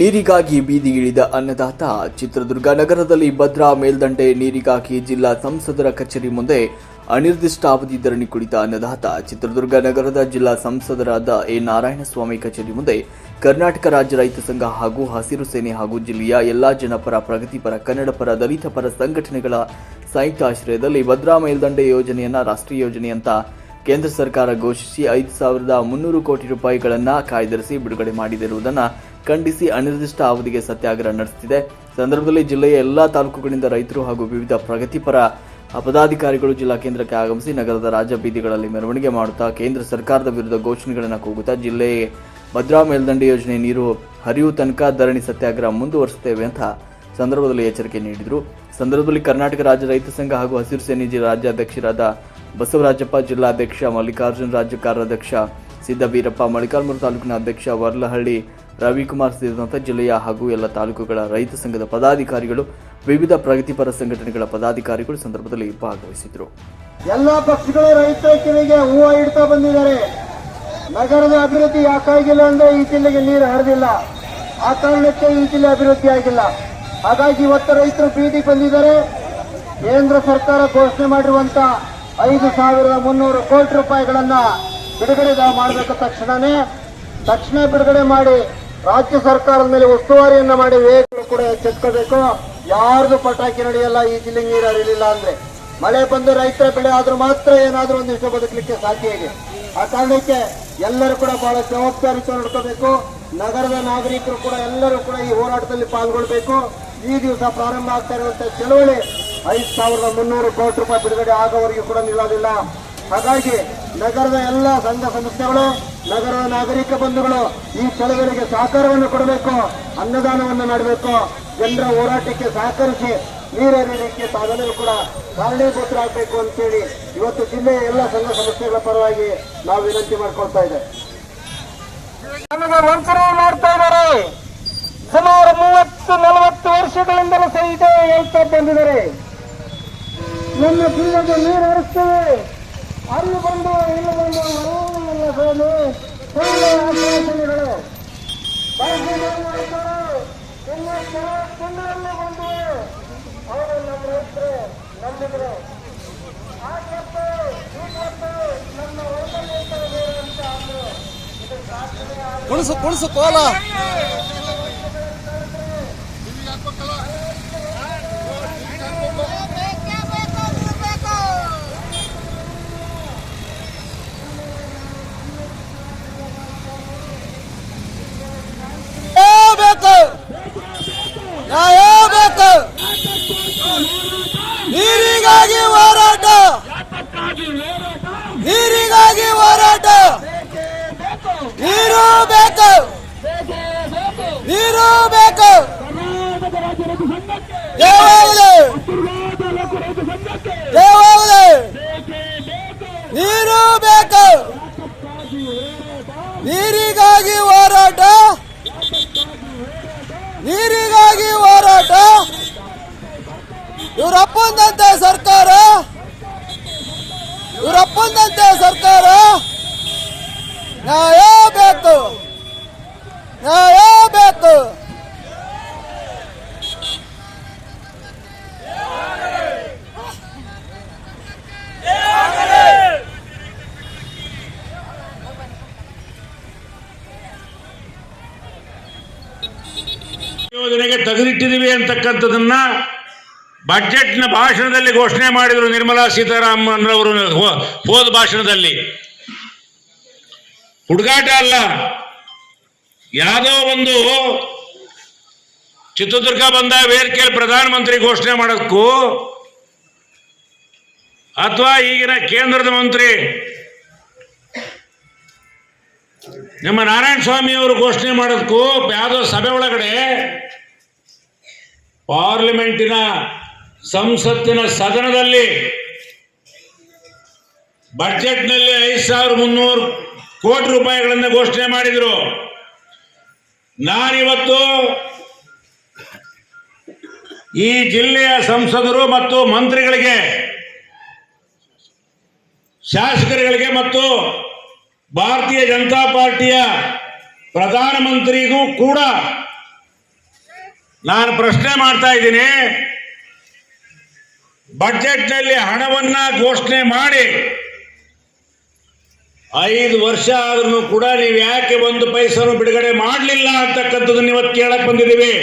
ನೀರಿಗಾಗಿ ಬೀದಿಗಿಳಿದ ಅನ್ನದಾತ ಚಿತ್ರದುರ್ಗ ನಗರದಲ್ಲಿ ಭದ್ರಾ ಮೇಲ್ದಂಡೆ ನೀರಿಗಾಗಿ ಜಿಲ್ಲಾ ಸಂಸದರ ಕಚೇರಿ ಮುಂದೆ ಅನಿರ್ದಿಷ್ಟಾವಧಿ ಧರಣಿ ಕುಳಿತ ಅನ್ನದಾತ ಚಿತ್ರದುರ್ಗ ನಗರದ ಜಿಲ್ಲಾ ಸಂಸದರಾದ ಎ ನಾರಾಯಣಸ್ವಾಮಿ ಕಚೇರಿ ಮುಂದೆ ಕರ್ನಾಟಕ ರಾಜ್ಯ ರೈತ ಸಂಘ ಹಾಗೂ ಹಸಿರು ಸೇನೆ ಹಾಗೂ ಜಿಲ್ಲೆಯ ಎಲ್ಲಾ ಜನಪರ ಪ್ರಗತಿಪರ ಕನ್ನಡಪರ ದಲಿತ ಪರ ಸಂಘಟನೆಗಳ ಸಂಯುಕ್ತ ಆಶ್ರಯದಲ್ಲಿ ಭದ್ರಾ ಮೇಲ್ದಂಡೆ ಯೋಜನೆಯನ್ನ ರಾಷ್ಟ್ರೀಯ ಯೋಜನೆ ಅಂತ ಕೇಂದ್ರ ಸರ್ಕಾರ ಘೋಷಿಸಿ ಐದು ಸಾವಿರದ ಮುನ್ನೂರು ಕೋಟಿ ರೂಪಾಯಿಗಳನ್ನ ಕಾಯ್ದಿರಿಸಿ ಬಿಡುಗಡೆ ಮಾಡಿದಿರುವುದನ್ನು ಖಂಡಿಸಿ ಅನಿರ್ದಿಷ್ಟ ಅವಧಿಗೆ ಸತ್ಯಾಗ್ರಹ ನಡೆಸುತ್ತಿದೆ ಸಂದರ್ಭದಲ್ಲಿ ಜಿಲ್ಲೆಯ ಎಲ್ಲಾ ತಾಲೂಕುಗಳಿಂದ ರೈತರು ಹಾಗೂ ವಿವಿಧ ಪ್ರಗತಿಪರ ಪದಾಧಿಕಾರಿಗಳು ಜಿಲ್ಲಾ ಕೇಂದ್ರಕ್ಕೆ ಆಗಮಿಸಿ ನಗರದ ರಾಜ್ಯ ಬೀದಿಗಳಲ್ಲಿ ಮೆರವಣಿಗೆ ಮಾಡುತ್ತಾ ಕೇಂದ್ರ ಸರ್ಕಾರದ ವಿರುದ್ಧ ಘೋಷಣೆಗಳನ್ನು ಕೂಗುತ್ತಾ ಜಿಲ್ಲೆ ಭದ್ರಾ ಮೇಲ್ದಂಡೆ ಯೋಜನೆ ನೀರು ಹರಿಯುವ ತನಕ ಧರಣಿ ಸತ್ಯಾಗ್ರಹ ಮುಂದುವರಿಸುತ್ತೇವೆ ಅಂತ ಸಂದರ್ಭದಲ್ಲಿ ಎಚ್ಚರಿಕೆ ನೀಡಿದರು. ಸಂದರ್ಭದಲ್ಲಿ ಕರ್ನಾಟಕ ರಾಜ್ಯ ರೈತ ಸಂಘ ಹಾಗೂ ಹಸಿರು ಸೇನೆ ರಾಜ್ಯಾಧ್ಯಕ್ಷರಾದ ಬಸವರಾಜಪ್ಪ ಜಿಲ್ಲಾಧ್ಯಕ್ಷ, ಮಲ್ಲಿಕಾರ್ಜುನ್ ರಾಜ್ಯ ಕಾರ್ಯಾಧ್ಯಕ್ಷ ಸಿದ್ದ ಬೀರಪ್ಪ ಮೊಳಕಾಲ್ಮೂರು ತಾಲೂಕಿನ ಅಧ್ಯಕ್ಷ ವರ್ಲಹಳ್ಳಿ ರವಿಕುಮಾರ್ ಸೇರಿದಂತೆ ಜಿಲ್ಲೆಯ ಹಾಗೂ ಎಲ್ಲ ತಾಲೂಕುಗಳ ರೈತ ಸಂಘದ ಪದಾಧಿಕಾರಿಗಳು, ವಿವಿಧ ಪ್ರಗತಿಪರ ಸಂಘಟನೆಗಳ ಪದಾಧಿಕಾರಿಗಳು ಸಂದರ್ಭದಲ್ಲಿ ಭಾಗವಹಿಸಿದರು. ಎಲ್ಲ ಪಕ್ಷಗಳು ರೈತ ಕಿವಿಗೆ ಹೂವು ಇಡ್ತಾ ಬಂದಿದ್ದಾರೆ. ನಗರದ ಅಭಿವೃದ್ಧಿ ಯಾಕಾಗಿಲ್ಲ ಅಂದ್ರೆ ಈ ಜಿಲ್ಲೆಗೆ ನೀರು ಹರಿದಿಲ್ಲ. ಆ ಕಾರಣಕ್ಕೆ ಈ ಜಿಲ್ಲೆ ಅಭಿವೃದ್ಧಿ ಆಗಿಲ್ಲ. ಹಾಗಾಗಿ ಇವತ್ತು ರೈತರು ಬೀದಿ ಬಂದಿದ್ದಾರೆ. ಕೇಂದ್ರ ಸರ್ಕಾರ ಘೋಷಣೆ ಮಾಡಿರುವಂತ ಐದು ಸಾವಿರದ ಮುನ್ನೂರು ಕೋಟಿ ರೂಪಾಯಿಗಳನ್ನ ಬಿಡುಗಡೆ ಮಾಡಬೇಕು ತಕ್ಷಣನೇ, ತಕ್ಷಣ ಬಿಡುಗಡೆ ಮಾಡಿ ರಾಜ್ಯ ಸರ್ಕಾರದ ಮೇಲೆ ಉಸ್ತುವಾರಿಯನ್ನ ಮಾಡಿ ವೇಗಗಳು ಕೂಡ ಎಚ್ಚೆತ್ಕೋಬೇಕು. ಯಾರ್ದು ಪಟಾಕಿ ನಡೆಯಲ್ಲ, ಈ ಜಿಲ್ಲೆ ನೀರು ಹರಿಲಿಲ್ಲ ಅಂದ್ರೆ. ಮಳೆ ಬಂದು ರೈತರ ಬೆಳೆ ಆದ್ರೂ ಮಾತ್ರ ಏನಾದ್ರೂ ಒಂದಿಷ್ಟು ಬದುಕಲಿಕ್ಕೆ ಸಾಧ್ಯ ಇದೆ. ಆ ಕಾರಣಕ್ಕೆ ಎಲ್ಲರೂ ಕೂಡ ಬಹಳ ಜವಾಬ್ದಾರಿ ನೋಡ್ಕೋಬೇಕು. ನಗರದ ನಾಗರಿಕರು ಕೂಡ ಎಲ್ಲರೂ ಕೂಡ ಈ ಹೋರಾಟದಲ್ಲಿ ಪಾಲ್ಗೊಳ್ಬೇಕು. ಈ ದಿವಸ ಪ್ರಾರಂಭ ಆಗ್ತಾ ಇರುವಂತಹ ಚಳುವಳಿ. ಐದು ಸಾವಿರದ ಮುನ್ನೂರು ಕೋಟಿ ರೂಪಾಯಿ ಬಿಡುಗಡೆ ಆಗೋವರೆಗೂ ಕೂಡ ನಿಲ್ಲೋದಿಲ್ಲ. ಹಾಗಾಗಿ ನಗರದ ಎಲ್ಲ ಸಂಘ ಸಂಸ್ಥೆಗಳು ನಗರದ ನಾಗರಿಕ ಬಂಧುಗಳು ಈ ಚಳುವಳಿಗೆ ಸಹಕಾರವನ್ನು ಕೊಡಬೇಕು, ಅನ್ನದಾನವನ್ನು ಮಾಡಬೇಕು. ಜನರ ಹೋರಾಟಕ್ಕೆ ಸಹಕರಿಸಿ ನೀರೇರಿಯಲಿಕ್ಕೆ ತಾವೆಲ್ಲರೂ ಕೂಡ ಕಾರಣೀಭೂತರಾಗಬೇಕು ಅಂತೇಳಿ ಇವತ್ತು ಜಿಲ್ಲೆಯ ಎಲ್ಲ ಸಂಘ ಸಂಸ್ಥೆಗಳ ಪರವಾಗಿ ನಾವು ವಿನಂತಿ ಮಾಡ್ಕೊಳ್ತಾ ಇದ್ದೇವೆ. ನಮಗೆ ವಂಚನೆ ಮಾಡ್ತಾ ಇದ್ದಾರೆ. ಸುಮಾರು ಮೂವತ್ತು ನಲವತ್ತು ವರ್ಷಗಳಿಂದಲೂ ಸಹಿತ ಇದೇ ಹೇಳ್ತಾ ಬಂದಿದ್ದಾರೆ. ನಮ್ಮ ಜಿಲ್ಲೆಗೆ ನೀರು ಹರಿಸ್ತೇವೆ ಅಲ್ಲಿ ಬಂದು ಇಲ್ಲಿ ಬಂದು ಆಶ್ವಾಸನೆಗಳು ಇನ್ನು ಕೆಲವು ತಿಂಗಳಲ್ಲಿ ಬಂದು ಅವರು ನಮ್ಮ ರೈತರು ನಂಬಿದ್ರು. ಆ ಗೊತ್ತು ಈ ಗೊತ್ತು ನಮ್ಮ ವೈದ್ಯರು ಅಂತ ಅಂದ್ರು. ಇದು ಸಾಧನೆ ಆಗ ಕುಣಿಸು ಕುಣಿಸು ಕೋಲ ಬೇಕು ನ್ಯಾಯ ಬೇಕು. ನೀರಿಗಾಗಿ ಹೋರಾಟ. ನೀರಿಗಾಗಿ ಹೋರಾಟ. ನೀರು ಬೇಕು. ನೀರು ಬೇಕು. ದೇವಾಲಯ ದೇವಾಲಯ ನೀರು ಬೇಕು. ನೀರಿಗಾಗಿ ಹೋರಾಟ ನೀರಿಗಾಗಿ ಹೋರಾಟ ಇವರಪ್ಪಂದಂತೆ ಸರ್ಕಾರ? ಇವರಪ್ಪಂದಂತೆ ಸರ್ಕಾರ? ನ್ಯಾಯ ಬೇಕು. ನ್ಯಾಯ ಬೇಕು. ಯೋಜನೆಗೆ ತೆಗೆದಿಟ್ಟಿದ್ದೀವಿ ಅಂತಕ್ಕಂಥದನ್ನ ಬಜೆಟ್ನ ಭಾಷಣದಲ್ಲಿ ಘೋಷಣೆ ಮಾಡಿದರು ನಿರ್ಮಲಾ ಸೀತಾರಾಮನ್ ಅವರು ಹೋದ ಭಾಷಣದಲ್ಲಿ. ಹುಡುಗಾಟ ಅಲ್ಲ. ಯಾವುದೋ ಒಂದು ಚಿತ್ರದುರ್ಗ ಬಂದ ವೇದಿಕೆಯಲ್ಲಿ ಪ್ರಧಾನಮಂತ್ರಿ ಘೋಷಣೆ ಮಾಡೋದಕ್ಕೂ ಅಥವಾ ಈಗಿನ ಕೇಂದ್ರದ ಮಂತ್ರಿ ನಮ್ಮ ನಾರಾಯಣ ಸ್ವಾಮಿ ಅವರು ಘೋಷಣೆ ಮಾಡೋದಕ್ಕೂ ಯಾವುದೋ ಸಭೆ ಒಳಗಡೆ ಪಾರ್ಲಿಮೆಂಟಿನ ಸಂಸತ್ತಿನ ಸದನದಲ್ಲಿ ಬಜೆಟ್ನಲ್ಲಿ ಐದು ಸಾವಿರ ಮುನ್ನೂರು ಕೋಟಿ ರೂಪಾಯಿಗಳನ್ನು ಘೋಷಣೆ ಮಾಡಿದರು. ನಾನಿವತ್ತು ಈ ಜಿಲ್ಲೆಯ ಸಂಸದರು ಮತ್ತು ಮಂತ್ರಿಗಳಿಗೆ, ಶಾಸಕರುಗಳಿಗೆ ಮತ್ತು ಭಾರತೀಯ ಜನತಾ ಪಾರ್ಟಿಯ ಪ್ರಧಾನಮಂತ್ರಿಗೂ ಕೂಡ ನಾನು ಪ್ರಶ್ನೆ ಮಾಡ್ತಾ ಇದ್ದೀನಿ. ಬಜೆಟ್ನಲ್ಲಿ ಹಣವನ್ನ ಘೋಷಣೆ ಮಾಡಿ. ಐದು ವರ್ಷ ಆದ್ರೂ ಕೂಡ ನೀವು ಯಾಕೆ ಒಂದು ಪೈಸನ್ನು ಬಿಡುಗಡೆ ಮಾಡಲಿಲ್ಲ ಅಂತಕ್ಕಂಥದ್ದು ಇವತ್ತು ಕೇಳಕ್ ಬಂದಿದ್ದೀವಿ.